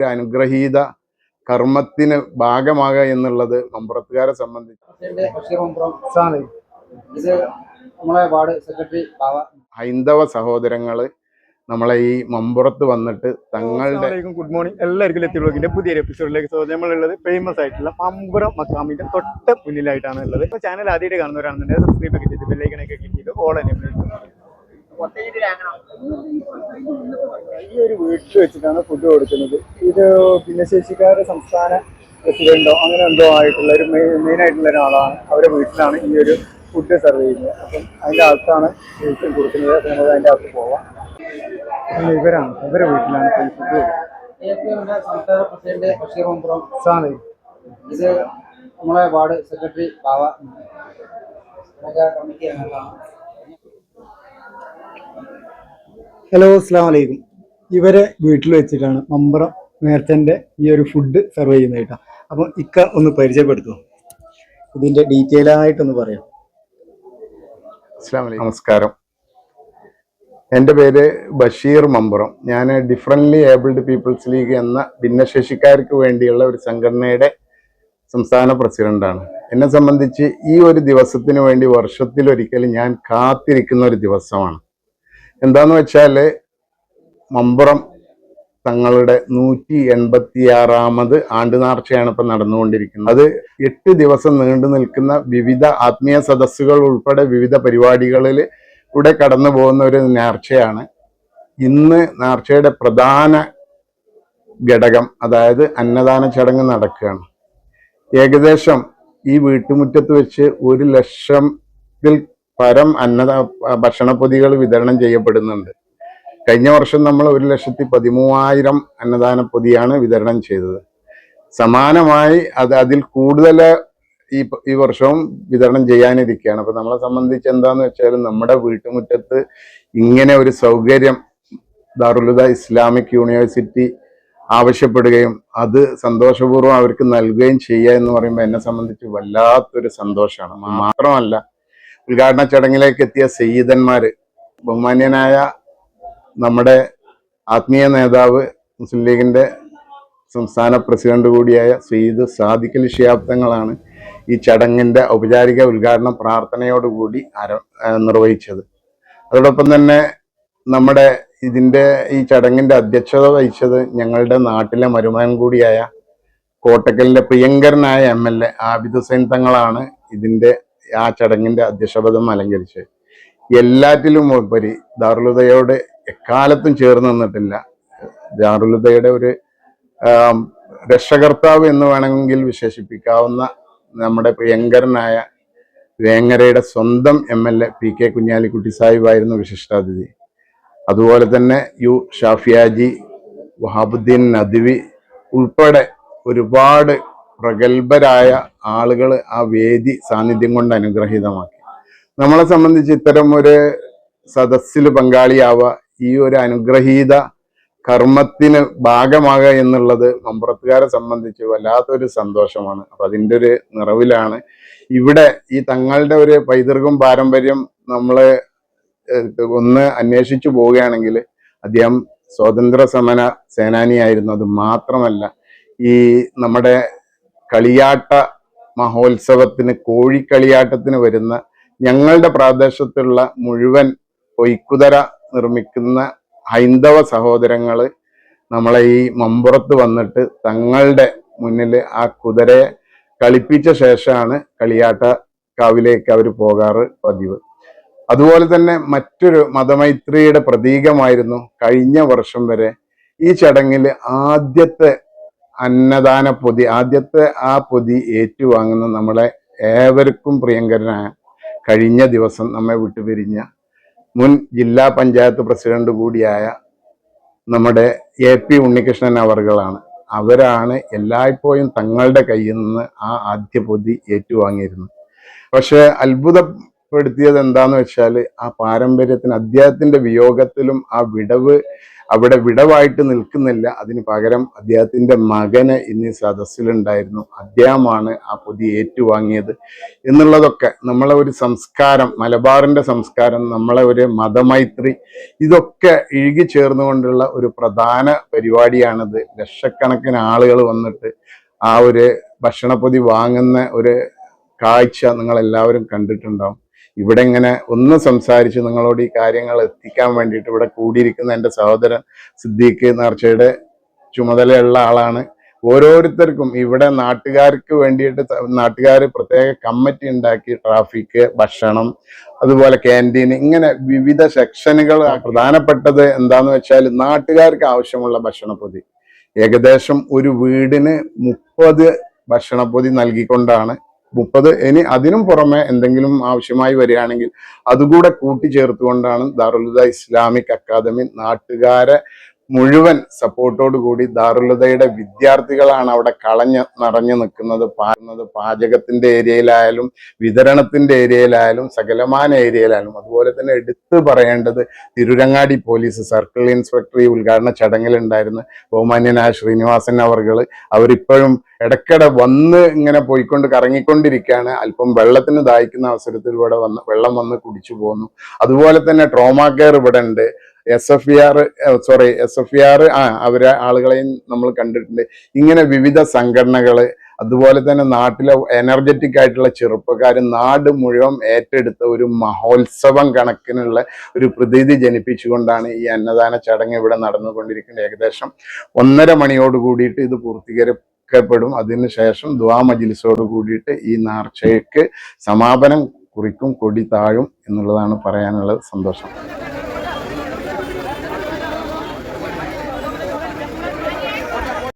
ഒരു അനുഗ്രഹീത കർമ്മത്തിന് ഭാഗമാകുക എന്നുള്ളത് മമ്പുറത്തുകാരെ സംബന്ധിച്ച് ഹൈന്ദവ സഹോദരങ്ങൾ നമ്മളെ ഈ മമ്പുറത്ത് വന്നിട്ട് തങ്ങളുടെ ഗുഡ് മോർണിംഗ് എല്ലാവർക്കും എത്തിയുള്ളതിന്റെ പുതിയ പുതിയൊരു എപ്പിസോഡിലേക്ക് സ്വാഗതം. നമ്മളുള്ളത് ഫേമസ് ആയിട്ടുള്ള മമ്പുറം മക്കാമിന്റെ തൊട്ട് മുന്നിലായിട്ടാണ് ഉള്ളത്. ഇപ്പൊ ചാനൽ ആദ്യമായിട്ട് കാണുന്നവരാണെന്നുണ്ടെങ്കിൽ സബ്സ്ക്രൈബ് ഒക്കെ ചെയ്ത് ബെല്ലൈക്കണൊക്കെ ക്ലിക്ക് ചെയ്ത് ഓൾ തന്നെ ഈ ഒരു വീട്ടിൽ വെച്ചിട്ടാണ് ഫുഡ് കൊടുക്കുന്നത്. ഇത് ഭിന്നശേഷിക്കാരുടെ സംസ്ഥാന പ്രസിഡന്റോ അങ്ങനെ എന്തോ ആയിട്ടുള്ള ഒരു മെയിൻ ആയിട്ടുള്ള ഒരാളാണ്. അവരുടെ വീട്ടിലാണ് ഈ ഒരു ഫുഡ് സെർവ് ചെയ്യുന്നത്. അപ്പം അതിന്റെ അകത്താണ് വീട്ടിൽ കൊടുക്കുന്നത്. അപ്പം നമുക്ക് അതിന്റെ അകത്ത് പോവാം. ഇവരാണ്. ഇവരുടെ വീട്ടിലാണ് ഫുഡ് കൊടുക്കുന്നത്. എപിയുടെ സംസ്ഥാന പ്രസിഡന്റ് ബഷീർ മമ്പുറം സാണ്. ഇത് നമ്മളെ വാർഡ് സെക്രട്ടറി ബാവ. കമ്മിറ്റി അംഗങ്ങളാണ്. ഹലോ അസ്സാം വലൈക്കും ഇവരെ വീട്ടിൽ വെച്ചിട്ടാണ് മമ്പറം നേരത്തെ ഈ ഒരു ഫുഡ് സെർവ് ചെയ്യുന്നത് കേട്ടോ. അപ്പം ഇക്ക ഒന്ന് പരിചയപ്പെടുത്തു. ഇതിന്റെ ഡീറ്റെയിൽ ആയിട്ടൊന്ന് പറയാം. നമസ്കാരം. എന്റെ പേര് ബഷീർ മമ്പുറം. ഞാൻ ഡിഫറന്റ്ലി ഏബിൾഡ് പീപ്പിൾസ് ലീഗ് എന്ന ഭിന്നശേഷിക്കാർക്ക് വേണ്ടിയുള്ള ഒരു സംഘടനയുടെ സംസ്ഥാന പ്രസിഡന്റാണ് എന്നെ സംബന്ധിച്ച് ഈ ഒരു ദിവസത്തിന് വേണ്ടി വർഷത്തിലൊരിക്കൽ ഞാൻ കാത്തിരിക്കുന്ന ഒരു ദിവസമാണ്. എന്താന്ന് വെച്ചാൽ മമ്പുറം തങ്ങളുടെ നൂറ്റി എൺപത്തിയാറാമത് ആണ്ടുനാർച്ചയാണ് ആണ്ട് നേർച്ചയാണ് ഇപ്പം നടന്നുകൊണ്ടിരിക്കുന്നത്. അത് എട്ട് ദിവസം നീണ്ടു നിൽക്കുന്ന വിവിധ ആത്മീയ സദസ്സുകൾ ഉൾപ്പെടെ വിവിധ പരിപാടികളിൽ കൂടെ കടന്നു പോകുന്ന ഒരു നേർച്ചയാണ്. ഇന്ന് നേർച്ചയുടെ പ്രധാന ഘടകം അതായത് അന്നദാന ചടങ്ങ് നടക്കുകയാണ്. ഏകദേശം ഈ വീട്ടുമുറ്റത്ത് വെച്ച് ഒരു ലക്ഷത്തിൽ പരം അന്നദ ഭക്ഷണപ്പൊതികൾ വിതരണം ചെയ്യപ്പെടുന്നുണ്ട്. കഴിഞ്ഞ വർഷം നമ്മൾ ഒരു ലക്ഷത്തി പതിമൂവായിരം അന്നദാന പൊതിയാണ് വിതരണം ചെയ്തത്. സമാനമായി അത് അതിൽ കൂടുതൽ ഈ ഈ വർഷവും വിതരണം ചെയ്യാനിരിക്കുകയാണ്. അപ്പൊ നമ്മളെ സംബന്ധിച്ച് എന്താന്ന് വെച്ചാൽ നമ്മുടെ വീട്ടുമുറ്റത്ത് ഇങ്ങനെ ഒരു സൗകര്യം ദാറുലുദ ഇസ്ലാമിക് യൂണിവേഴ്സിറ്റി ആവശ്യപ്പെടുകയും അത് സന്തോഷപൂർവം അവർക്ക് നൽകുകയും ചെയ്യുക എന്ന് പറയുമ്പോൾ എന്നെ സംബന്ധിച്ച് വല്ലാത്തൊരു സന്തോഷമാണ്. മാത്രമല്ല ഉദ്ഘാടന ചടങ്ങിലേക്ക് എത്തിയ സയ്യിദന്മാര് ബഹുമാന്യനായ നമ്മുടെ ആത്മീയ നേതാവ് മുസ്ലിം ലീഗിന്റെ സംസ്ഥാന പ്രസിഡന്റ് കൂടിയായ സയ്യിദ് സാദിഖ് അലി ശിഹാബ് തങ്ങളാണ് ഈ ചടങ്ങിന്റെ ഔപചാരിക ഉദ്ഘാടന പ്രാർത്ഥനയോടുകൂടി ആര നിർവഹിച്ചത്. അതോടൊപ്പം തന്നെ നമ്മുടെ ഇതിന്റെ ഈ ചടങ്ങിന്റെ അധ്യക്ഷത വഹിച്ചത് ഞങ്ങളുടെ നാട്ടിലെ മരുമകൻ കൂടിയായ കോട്ടക്കലിന്റെ പ്രിയങ്കരനായ M L A Abid Hussain തങ്ങളാണ് ഇതിന്റെ ആ ചടങ്ങിന്റെ അധ്യക്ഷപദം അലങ്കരിച്ച് എല്ലാറ്റിലും ഉപരി ദാറുലുദയോട് എക്കാലത്തും ചേർന്ന് നിന്നിട്ടില്ല. ദാറുലുദയുടെ ഒരു രക്ഷകർത്താവ് എന്ന് വേണമെങ്കിൽ വിശേഷിപ്പിക്കാവുന്ന നമ്മുടെ പ്രിയങ്കരനായ വേങ്ങരയുടെ സ്വന്തം M L A P K Kunhalikutty സാഹിബായിരുന്നു വിശിഷ്ടാതിഥി. അതുപോലെ തന്നെ യു ഷാഫിയാജി വഹാബുദ്ദീൻ നദ്വി ഉൾപ്പെടെ ഒരുപാട് പ്രഗത്ഭരായ ആളുകൾ ആ വേദി സാന്നിധ്യം കൊണ്ട് അനുഗ്രഹീതമാക്കി. നമ്മളെ സംബന്ധിച്ച് ഇത്തരം ഒരു സദസ്സിൽ പങ്കാളിയാവുക ഈ ഒരു അനുഗ്രഹീത കർമ്മത്തിന് ഭാഗമാകുക എന്നുള്ളത് മമ്പുറത്തുകാരെ സംബന്ധിച്ച് വല്ലാത്തൊരു സന്തോഷമാണ്. അപ്പം അതിന്റെ ഒരു നിറവിലാണ്. ഇവിടെ ഈ തങ്ങളുടെ ഒരു പൈതൃകം പാരമ്പര്യം നമ്മൾ ഒന്ന് അന്വേഷിച്ചു പോവുകയാണെങ്കിൽ അദ്ദേഹം സ്വാതന്ത്ര്യ സമന സേനാനിയായിരുന്നു. അത് മാത്രമല്ല ഈ നമ്മുടെ കളിയാട്ട മഹോത്സവത്തിന് കോഴിക്കളിയാട്ടത്തിന് വരുന്ന ഞങ്ങളുടെ പ്രദേശത്തുള്ള മുഴുവൻ പൊയ്ക്കുതര നിർമ്മിക്കുന്ന ഹൈന്ദവ സഹോദരങ്ങൾ നമ്മളെ ഈ മമ്പുറത്ത് വന്നിട്ട് തങ്ങളുടെ മുന്നിൽ ആ കുതിരയെ കളിപ്പിച്ച ശേഷമാണ് കളിയാട്ട കാവിലേക്ക് അവർ പോകാറ് പതിവ്. അതുപോലെ തന്നെ മറ്റൊരു മതമൈത്രിയുടെ പ്രതീകമായിരുന്നു കഴിഞ്ഞ വർഷം വരെ ഈ ചടങ്ങിൽ ആദ്യത്തെ അന്നദാന പൊതി ആദ്യത്തെ ആ പൊതി ഏറ്റുവാങ്ങുന്ന നമ്മളെ ഏവർക്കും പ്രിയങ്കരനായ കഴിഞ്ഞ ദിവസം നമ്മെ വിട്ടുപിരിഞ്ഞ മുൻ ജില്ലാ പഞ്ചായത്ത് പ്രസിഡന്റ് കൂടിയായ നമ്മുടെ എ പി ഉണ്ണികൃഷ്ണൻ അവർകളാണ്. അവരാണ് എല്ലായ്പ്പോഴും തങ്ങളുടെ കയ്യിൽ നിന്ന് ആ ആദ്യ പൊതി ഏറ്റുവാങ്ങിയിരുന്നത്. പക്ഷെ അത്ഭുതപ്പെടുത്തിയത് എന്താന്ന് വെച്ചാൽ ആ പാരമ്പര്യത്തിന് അദ്ദേഹത്തിന്റെ വിയോഗത്തിലും ആ വിടവ് അവിടെ വിടവായിട്ട് നിൽക്കുന്നില്ല. അതിന് പകരം അദ്ദേഹത്തിന്റെ മകന് ഇന്ന് സദസ്സിലുണ്ടായിരുന്നു. അദ്ദേഹമാണ് ആ പൊതി ഏറ്റുവാങ്ങിയത് എന്നുള്ളതൊക്കെ നമ്മളെ ഒരു സംസ്കാരം മലബാറിന്റെ സംസ്കാരം നമ്മളെ ഒരു മതമൈത്രി ഇതൊക്കെ ഇഴുകി ചേർന്നുകൊണ്ടുള്ള ഒരു പ്രധാന പരിപാടിയാണിത്. ലക്ഷക്കണക്കിന് ആളുകൾ വന്നിട്ട് ആ ഒരു ഭക്ഷണപ്പൊതി വാങ്ങുന്ന ഒരു കാഴ്ച നിങ്ങളെല്ലാവരും കണ്ടിട്ടുണ്ടാവും. ഇവിടെ ഇങ്ങനെ ഒന്ന് സംസാരിച്ച് നിങ്ങളോട് ഈ കാര്യങ്ങൾ എത്തിക്കാൻ വേണ്ടിയിട്ട് ഇവിടെ കൂടിയിരിക്കുന്ന എന്റെ സഹോദരൻ സിദ്ദീഖ് നേർച്ചയുടെ ചുമതലയുള്ള ആളാണ്. ഓരോരുത്തർക്കും ഇവിടെ നാട്ടുകാർക്ക് വേണ്ടിയിട്ട് നാട്ടുകാർ പ്രത്യേക കമ്മിറ്റി ഉണ്ടാക്കി ട്രാഫിക് ഭക്ഷണം അതുപോലെ ക്യാന്റീൻ ഇങ്ങനെ വിവിധ സെക്ഷനുകൾ പ്രധാനപ്പെട്ടത് എന്താണെന്ന് വെച്ചാൽ നാട്ടുകാർക്ക് ആവശ്യമുള്ള ഭക്ഷണപ്പൊതി. ഏകദേശം ഒരു വീടിന് മുപ്പത് ഭക്ഷണപ്പൊതി നൽകിക്കൊണ്ടാണ് മുപ്പത് ഇനി അതിനും പുറമെ എന്തെങ്കിലും ആവശ്യമായി വരികയാണെങ്കിൽ അതുകൂടെ കൂട്ടിച്ചേർത്തുകൊണ്ടാണ് ദാറുലുദ ഇസ്ലാമിക് അക്കാദമി നാട്ടുകാരെ മുഴുവൻ സപ്പോർട്ടോട് കൂടി ദാറുലതയുടെ വിദ്യാർത്ഥികളാണ് അവിടെ കളഞ്ഞ് നിറഞ്ഞു നിൽക്കുന്നത്. പാടുന്നത് പാചകത്തിന്റെ ഏരിയയിലായാലും വിതരണത്തിന്റെ ഏരിയയിലായാലും സകലമാന ഏരിയയിലായാലും. അതുപോലെ തന്നെ എടുത്തു പറയേണ്ടത് തിരുരങ്ങാടി പോലീസ് സർക്കിൾ ഇൻസ്പെക്ടർ ഈ ഉദ്ഘാടന ചടങ്ങിലുണ്ടായിരുന്ന ബഹുമാന്യനായ ശ്രീനിവാസൻ അവർകൾ അവരിപ്പോഴും ഇടയ്ക്കിടെ വന്ന് ഇങ്ങനെ പോയിക്കൊണ്ട് കറങ്ങിക്കൊണ്ടിരിക്കുകയാണ്. അല്പം വെള്ളത്തിന് ദാഹിക്കുന്ന അവസരത്തിൽ ഇവിടെ വന്ന് വെള്ളം വന്ന് കുടിച്ചു പോകുന്നു അതുപോലെ തന്നെ ട്രോമാ കെയർ ഇവിടെ ഉണ്ട്. S F R sorry S F R ആ അവരെ ആളുകളെയും നമ്മൾ കണ്ടിട്ടുണ്ട്. ഇങ്ങനെ വിവിധ സംഘടനകൾ അതുപോലെ തന്നെ നാട്ടിലെ എനർജറ്റിക് ആയിട്ടുള്ള ചെറുപ്പക്കാർ നാട് മുഴുവൻ ഏറ്റെടുത്ത ഒരു മഹോത്സവം കണക്കിനുള്ള ഒരു പ്രതീതി ജനിപ്പിച്ചുകൊണ്ടാണ് ഈ അന്നദാന ചടങ്ങ് ഇവിടെ നടന്നുകൊണ്ടിരിക്കുന്നത്. ഏകദേശം ഒന്നര മണിയോട് കൂടിയിട്ട് ഇത് പൂർത്തീകരിക്കപ്പെടും. അതിനുശേഷം ദ്വാ മജിലിസോട് കൂടിയിട്ട് ഈ നേർച്ചയ്ക്ക് സമാപനം കുറിക്കും കൊടി താഴും എന്നുള്ളതാണ് പറയാനുള്ളത്. സന്തോഷം.